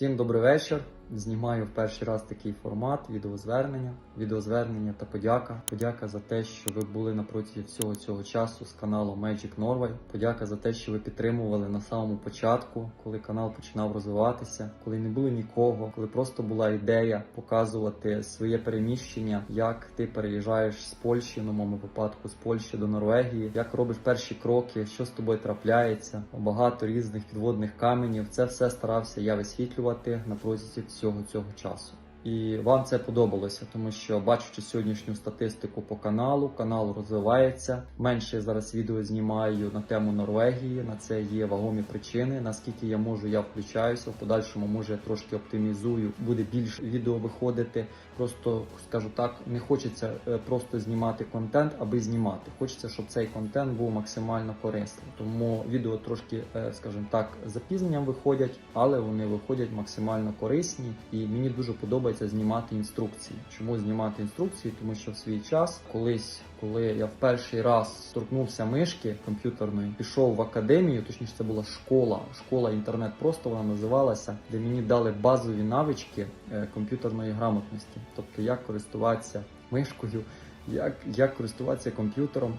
Всім добрий вечір. Знімаю в перший раз такий формат відеозвернення. Відеозвернення та подяка. Подяка за те, що ви були на протязі всього цього часу з каналу Magic Norway. Подяка за те, що ви підтримували на самому початку, коли канал починав розвиватися, коли не було нікого, коли просто була ідея показувати своє переміщення, як ти переїжджаєш з Польщі, в моєму випадку з Польщі до Норвегії, як робиш перші кроки, що з тобою трапляється. Багато різних підводних каменів. Це все старався я висвітлювати на протязі всього цього часу. І вам це подобалося, тому що бачучи сьогоднішню статистику по каналу, канал розвивається. Менше зараз відео знімаю на тему Норвегії. На це є вагомі причини. Наскільки я можу, я включаюся. В подальшому може я трошки оптимізую. Буде більше відео виходити. Просто скажу так, не хочеться е, просто знімати контент, аби знімати. Хочеться, щоб цей контент був максимально корисним. Тому відео трошки, е, скажімо так, запізненням виходять, але вони виходять максимально корисні. І мені дуже подобається знімати інструкції. Чому знімати інструкції? Тому що в свій час, колись, коли я в перший раз торкнувся мишки комп'ютерної, пішов в академію, точніше, це була школа, школа інтернет просто вона називалася, де мені дали базові навички е, комп'ютерної грамотності, тобто як користуватися мишкою, як, як користуватися комп'ютером.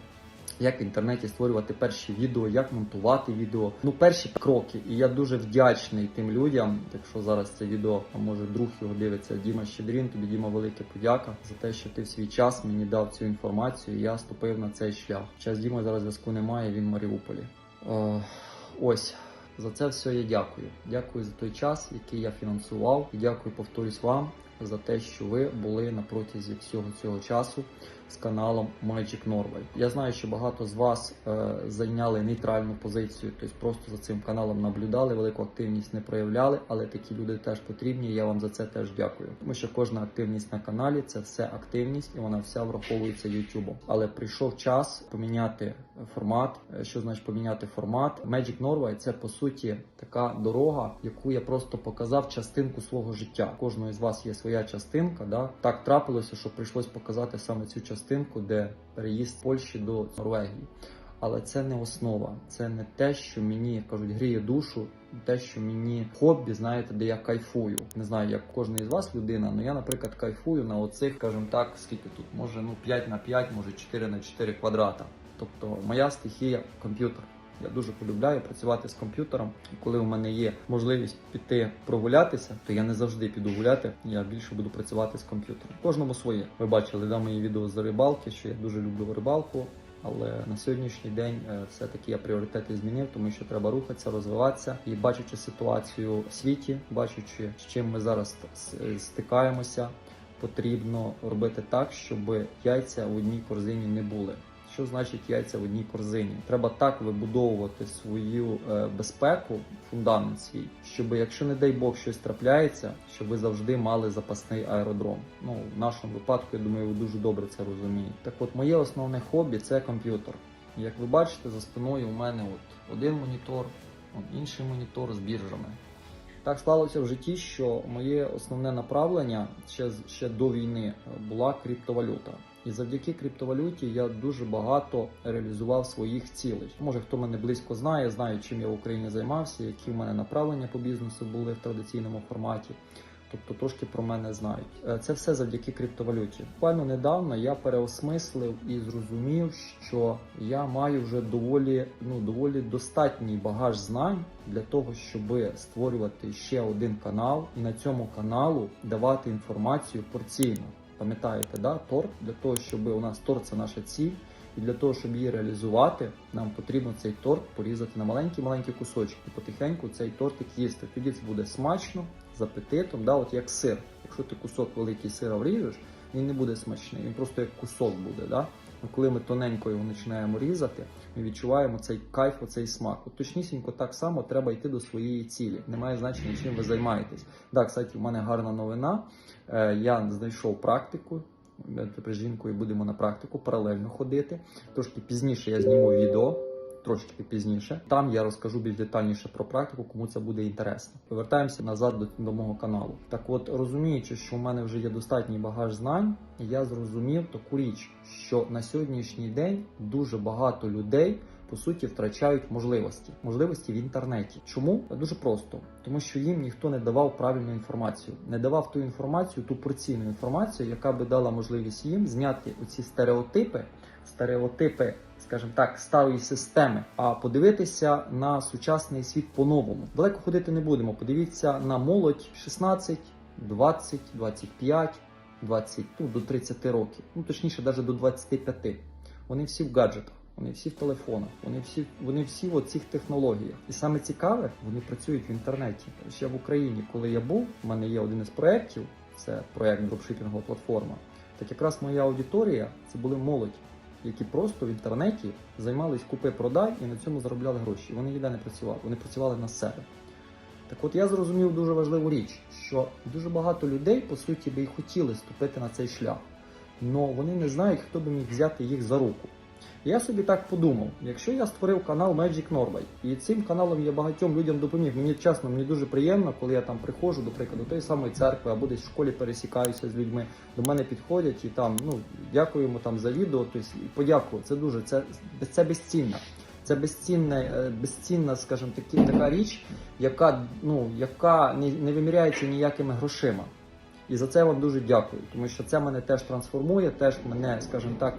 Як в інтернеті створювати перші відео, як монтувати відео. Ну, перші кроки. І я дуже вдячний тим людям. Якщо зараз це відео, а може друг його дивиться, Діма Щедрін, тобі Діма, велике подяка за те, що ти в свій час мені дав цю інформацію. і Я ступив на цей шлях. Час Діма зараз зв'язку немає, він в Маріуполі. Е, ось. За це все я дякую. Дякую за той час, який я фінансував, і дякую, повторюсь вам за те, що ви були на протязі всього цього часу з каналом Magic Norway. Я знаю, що багато з вас е, зайняли нейтральну позицію, тобто просто за цим каналом наблюдали, велику активність не проявляли, але такі люди теж потрібні. Я вам за це теж дякую. Тому що кожна активність на каналі це все активність, і вона вся враховується YouTube. Але прийшов час поміняти формат. Е, Що значить поміняти формат? Magic Norway це по суті така дорога, яку я просто показав частинку свого життя. Кожного із вас є своя частинка. Да? Так трапилося, що прийшлось показати саме цю частинку, де переїзд з Польщі до Норвегії. Але це не основа, це не те, що мені кажуть, гріє душу, те, що мені хобі, знаєте, де я кайфую. Не знаю, як кожен із вас людина, але я, наприклад, кайфую на оцих, скажімо так, скільки тут, може ну 5 на 5, може 4 на 4 квадрата. Тобто моя стихія комп'ютер. Я дуже полюбляю працювати з комп'ютером. І коли у мене є можливість піти прогулятися, то я не завжди піду гуляти. Я більше буду працювати з комп'ютером. Кожному своє. Ви бачили да, мої відео з рибалки, що я дуже люблю рибалку. Але на сьогоднішній день е, все-таки я пріоритети змінив, тому що треба рухатися, розвиватися і бачачи ситуацію в світі, бачачи, з чим ми зараз стикаємося, потрібно робити так, щоб яйця в одній корзині не були. Що значить яйця в одній корзині? Треба так вибудовувати свою е, безпеку, фундамент свій, щоб якщо не дай Бог щось трапляється, щоб ви завжди мали запасний аеродром. Ну в нашому випадку, я думаю, ви дуже добре це розумієте. Так, от моє основне хобі це комп'ютер. Як ви бачите, за спиною у мене от один монітор, от інший монітор з біржами. Так сталося в житті, що моє основне направлення ще, ще до війни була криптовалюта. І завдяки криптовалюті я дуже багато реалізував своїх цілей. Може, хто мене близько знає, знає, чим я в Україні займався, які в мене направлення по бізнесу були в традиційному форматі. Тобто трошки про мене знають. Е, Це все завдяки криптовалюті. Буквально недавно я переосмислив і зрозумів, що я маю вже доволі ну доволі достатній багаж знань для того, щоб створювати ще один канал і на цьому каналу давати інформацію порційно. Пам'ятаєте, да, торт для того, щоб у нас торт це наша ціль. І для того, щоб її реалізувати, нам потрібно цей торт порізати на маленькі-маленькі кусочки і потихеньку цей тортик їсти. Тоді це буде смачно, з апетитом, да, от як сир. Якщо ти кусок великий сира вріжеш, він не буде смачний, він просто як кусок буде. Да? Коли ми тоненько його починаємо різати, ми відчуваємо цей кайф, цей смак. От точнісінько так само треба йти до своєї цілі. Немає значення, чим ви займаєтесь. Так, кстати, в мене гарна новина. Е, Я знайшов практику. Тепер з жінкою будемо на практику паралельно ходити. Трошки пізніше я зніму відео. Трошки пізніше. Там я розкажу більш детальніше про практику, кому це буде інтересно. Повертаємося назад до, до мого каналу. Так от, розуміючи, що в мене вже є достатній багаж знань, я зрозумів таку річ, що на сьогоднішній день дуже багато людей по суті втрачають можливості, можливості в інтернеті. Чому дуже просто, тому що їм ніхто не давав правильну інформацію, не давав ту інформацію, ту порційну інформацію, яка би дала можливість їм зняти оці стереотипи, стереотипи, скажімо так, старої системи, а подивитися на сучасний світ по-новому. Далеко ходити не будемо. Подивіться на молодь 16, 20, 25, 20, ну, до 30 років, ну точніше, навіть до 25. Вони всі в гаджетах. Вони всі в телефонах, вони всі вони всі в цих технологіях. І саме цікаве, вони працюють в інтернеті. Ще в Україні, коли я був, у мене є один із проєктів, це проєкт дропшипінгова платформа. Так якраз моя аудиторія це були молодь, які просто в інтернеті займались купи-продай і на цьому заробляли гроші. Вони ніде не працювали, вони працювали на себе. Так от я зрозумів дуже важливу річ, що дуже багато людей, по суті, би і хотіли ступити на цей шлях, але вони не знають, хто би міг взяти їх за руку. Я собі так подумав, якщо я створив канал Magic Norway, і цим каналом я багатьом людям допоміг, мені чесно, мені дуже приємно, коли я там приходжу, до прикладу, тої самої церкви або десь в школі пересікаюся з людьми, до мене підходять і там, ну, дякуємо там за відео, тобто подякую, це дуже, це, це безцінно. Це безцінна, е, безцінна, скажімо таки, така річ, яка, ну, яка не, не виміряється ніякими грошима. І за це вам дуже дякую, тому що це мене теж трансформує, теж мене, скажімо так,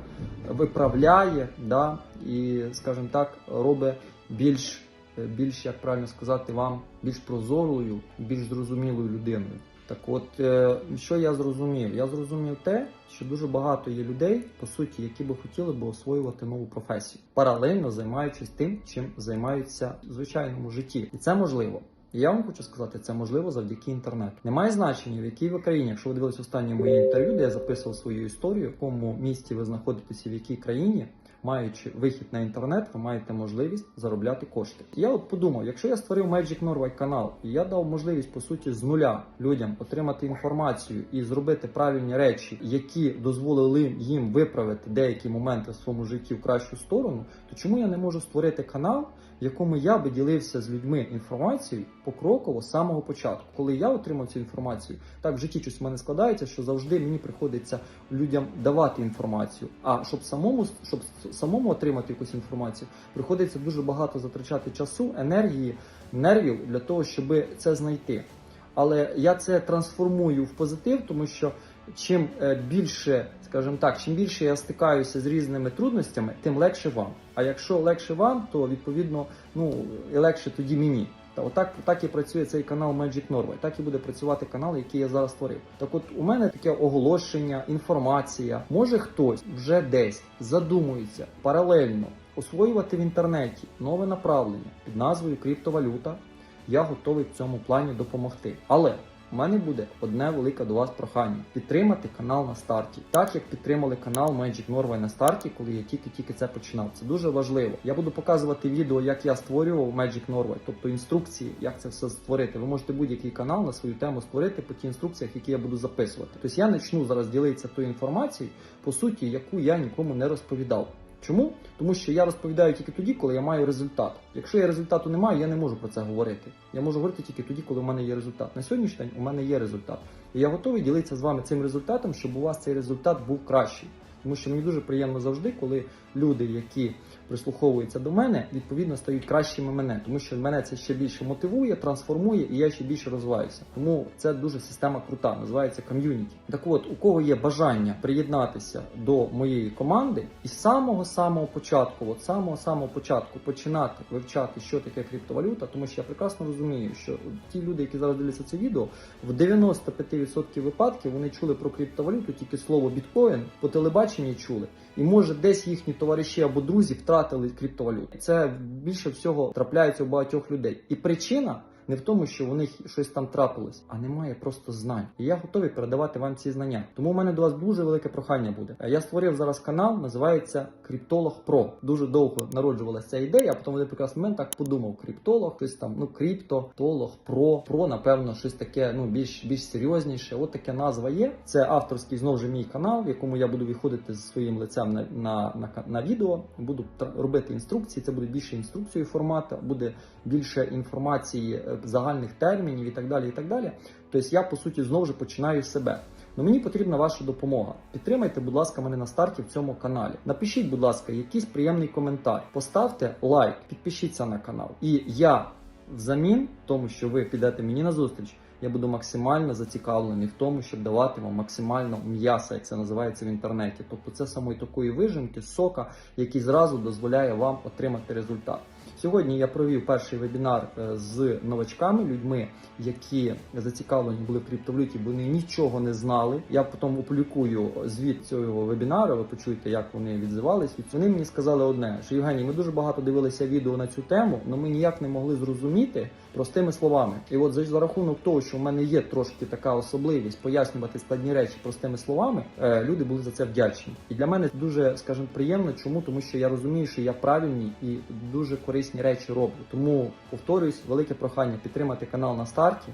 виправляє, да, і, скажімо так, робить більш, більш, як правильно сказати вам, більш прозорою, більш зрозумілою людиною. Так от, е, що я зрозумів? Я зрозумів те, що дуже багато є людей, по суті, які би хотіли би освоювати нову професію, паралельно займаючись тим, чим займаються в звичайному житті. І це можливо. Я вам хочу сказати, це можливо завдяки інтернету. Немає значення, в якій ви країні. Якщо ви дивились останнє моє інтерв'ю, де я записував свою історію, в якому місті ви знаходитеся, в якій країні, маючи вихід на інтернет, ви маєте можливість заробляти кошти. Я от подумав, якщо я створив Magic Norway канал і я дав можливість по суті з нуля людям отримати інформацію і зробити правильні речі, які дозволили їм виправити деякі моменти в своєму житті в кращу сторону, то чому я не можу створити канал? В якому я би ділився з людьми інформацією покроково з самого початку. Коли я отримав цю інформацію, так в житті щось в мене складається, що завжди мені приходиться людям давати інформацію. А щоб самому щоб самому отримати якусь інформацію, приходиться дуже багато затрачати часу, енергії, нервів для того, щоб це знайти. Але я це трансформую в позитив, тому що чим е, більше, скажімо так, чим більше я стикаюся з різними трудностями, тим легше вам. А якщо легше вам, то відповідно ну і легше тоді мені. Та отак так і працює цей канал Magic Norway, так і буде працювати канал, який я зараз створив. Так, от у мене таке оголошення, інформація. Може хтось вже десь задумується паралельно освоювати в інтернеті нове направлення під назвою криптовалюта. Я готовий в цьому плані допомогти. Але у мене буде одне велике до вас прохання підтримати канал на старті, так як підтримали канал Magic Norway на старті, коли я тільки-тільки це починав. Це дуже важливо. Я буду показувати відео, як я створював Magic Norway, тобто інструкції, як це все створити. Ви можете будь-який канал на свою тему створити по тій інструкціях, які я буду записувати. Тобто я почну зараз ділитися тою інформацією, по суті, яку я нікому не розповідав. Чому? Тому що я розповідаю тільки тоді, коли я маю результат. Якщо я результату не маю, я не можу про це говорити. Я можу говорити тільки тоді, коли в мене є результат. На сьогоднішній день у мене є результат. І я готовий ділитися з вами цим результатом, щоб у вас цей результат був кращий. Тому що мені дуже приємно завжди, коли люди, які прислуховуються до мене, відповідно стають кращими мене, тому що мене це ще більше мотивує, трансформує, і я ще більше розвиваюся. Тому це дуже система крута, називається ком'юніті. Так от, у кого є бажання приєднатися до моєї команди, і з самого самого початку, от самого самого початку, починати вивчати, що таке криптовалюта, тому що я прекрасно розумію, що ті люди, які зараз дивляться це відео, в 95% випадків вони чули про криптовалюту тільки слово біткоін по телебаченні чули, і може десь їхні товариші або друзі втратили криптовалюту. Це більше всього трапляється у багатьох людей. І причина не в тому, що у них щось там трапилось, а немає просто знань. І я готовий передавати вам ці знання. Тому у мене до вас дуже велике прохання буде. Я створив зараз канал, називається Криптолог Про. Дуже довго народжувалася ця ідея, а потім в один прекрасний момент так подумав: криптолог, щось там, ну крипто, толог, про, про, напевно, щось таке, ну більш більш серйозніше. От таке назва є. Це авторський знову ж мій канал, в якому я буду виходити зі своїм лицем на на, на, на відео. Буду робити інструкції. Це буде більше інструкцією формату, буде більше інформації е, загальних термінів і так далі. і так далі. Тобто я по суті знову ж починаю з себе. Ну мені потрібна ваша допомога. Підтримайте, будь ласка, мене на старті в цьому каналі. Напишіть, будь ласка, якийсь приємний коментар. Поставте лайк, підпишіться на канал. І я взамін тому, що ви підете мені на зустріч, я буду максимально зацікавлений в тому, щоб давати вам максимально м'яса, як це називається в інтернеті. Тобто це самої такої вижимки, сока, який зразу дозволяє вам отримати результат. Сьогодні я провів перший вебінар е, з новачками, людьми, які зацікавлені були в криптовалюті, бо вони нічого не знали. Я потім опублікую звіт цього вебінару. Ви почуєте, як вони відзивались. Вони мені сказали одне: що Євгеній, ми дуже багато дивилися відео на цю тему, але ми ніяк не могли зрозуміти простими словами. І от за рахунок того, що в мене є трошки така особливість пояснювати складні речі простими словами, е, люди були за це вдячні. І для мене дуже, скажімо, приємно. Чому? Тому що я розумію, що я правильні і дуже корисні речі роблю. Тому повторюсь, велике прохання підтримати канал на старті.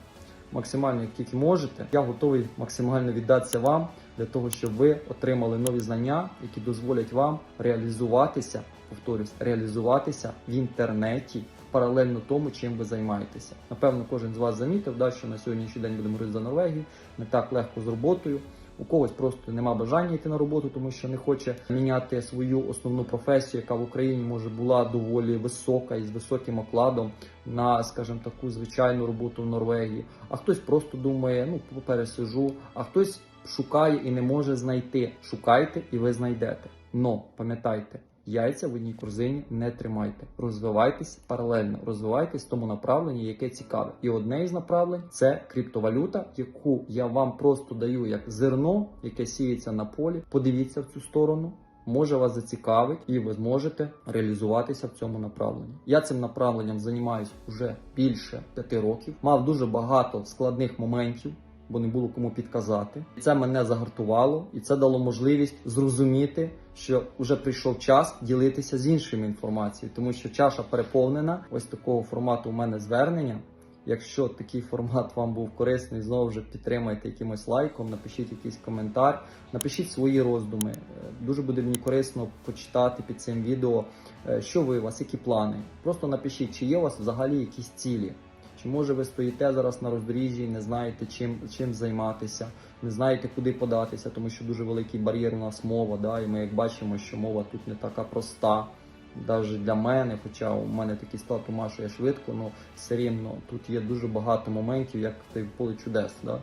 Максимально як тільки можете, я готовий максимально віддатися вам для того, щоб ви отримали нові знання, які дозволять вам реалізуватися, повторюсь, реалізуватися в інтернеті паралельно тому, чим ви займаєтеся. Напевно, кожен з вас замітив, да, що на сьогоднішній день будемо говорити за Норвегію, не так легко з роботою. У когось просто нема бажання йти на роботу, тому що не хоче міняти свою основну професію, яка в Україні може була доволі висока і з високим окладом на, скажімо, таку звичайну роботу в Норвегії. А хтось просто думає, ну пересижу, а хтось шукає і не може знайти. Шукайте і ви знайдете. Но пам'ятайте. Яйця в одній корзині не тримайте. Розвивайтесь паралельно, розвивайтесь в тому направленні, яке цікаве. І одне із направлень це криптовалюта, яку я вам просто даю як зерно, яке сіється на полі. Подивіться в цю сторону. Може вас зацікавить, і ви зможете реалізуватися в цьому направленні. Я цим направленням займаюся вже більше п'яти років. Мав дуже багато складних моментів, бо не було кому підказати. Це мене загартувало, і це дало можливість зрозуміти, що вже прийшов час ділитися з іншими інформацією, тому що чаша переповнена. Ось такого формату у мене звернення. Якщо такий формат вам був корисний, знову ж підтримайте якимось лайком, напишіть якийсь коментар, напишіть свої роздуми. Е, Дуже буде мені корисно почитати під цим відео, е, що ви у вас, які плани. Просто напишіть, чи є у вас взагалі якісь цілі. Може ви стоїте зараз на роздоріжжі, не знаєте чим, чим займатися, не знаєте, куди податися, тому що дуже великий бар'єр у нас мова. Да? І ми як бачимо, що мова тут не така проста, навіть для мене, хоча у мене такий склад ума, що я швидко, але все рівно тут є дуже багато моментів, як в поле чудес. Да?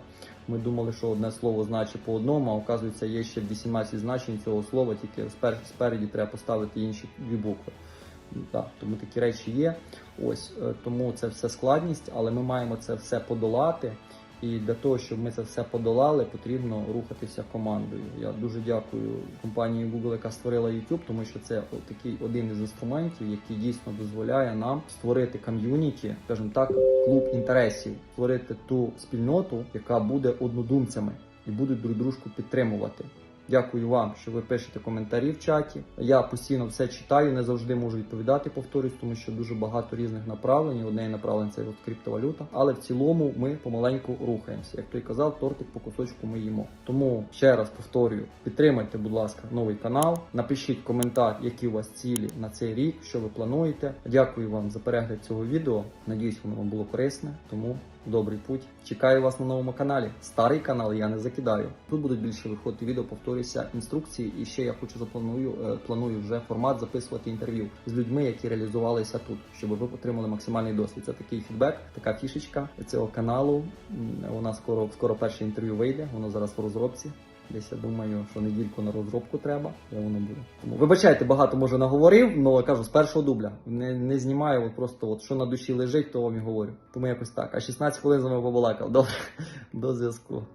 Ми думали, що одне слово значить по одному, а оказується, є ще 18 значень цього слова, тільки спер- спереді треба поставити інші дві букви. Так, тому такі речі є. Ось е, тому це все складність, але ми маємо це все подолати. І для того, щоб ми це все подолали, потрібно рухатися командою. Я дуже дякую компанії Google, яка створила YouTube, тому що це такий один із інструментів, який дійсно дозволяє нам створити ком'юніті, скажімо так, клуб інтересів, створити ту спільноту, яка буде однодумцями і будуть друг дружку підтримувати. Дякую вам, що ви пишете коментарі в чаті. Я постійно все читаю, не завжди можу відповідати, повторюсь, тому що дуже багато різних направлень. Одне направлення це от криптовалюта. Але в цілому ми помаленьку рухаємося. Як той казав, тортик по кусочку ми їмо. Тому ще раз повторюю: підтримайте, будь ласка, новий канал. Напишіть коментар, які у вас цілі на цей рік, що ви плануєте. Дякую вам за перегляд цього відео. Надіюсь, воно вам було корисне. Тому добрий путь. Чекаю вас на новому каналі. Старий канал я не закидаю. Тут будуть більше виходити відео, повторюся, інструкції. І ще я хочу запланую е, планую вже формат записувати інтерв'ю з людьми, які реалізувалися тут, щоб ви отримали максимальний досвід. Це такий фідбек, така фішечка цього каналу. Вона скоро скоро перше інтерв'ю вийде. Воно зараз в розробці. Десь я думаю, що недільку на розробку треба, і воно буде. Тому вибачайте, багато може наговорив, але кажу з першого дубля. Не, не знімаю, от просто от що на душі лежить, то вам і говорю. Тому якось так. А 16 хвилин з вами побалакав. Добре, до зв'язку.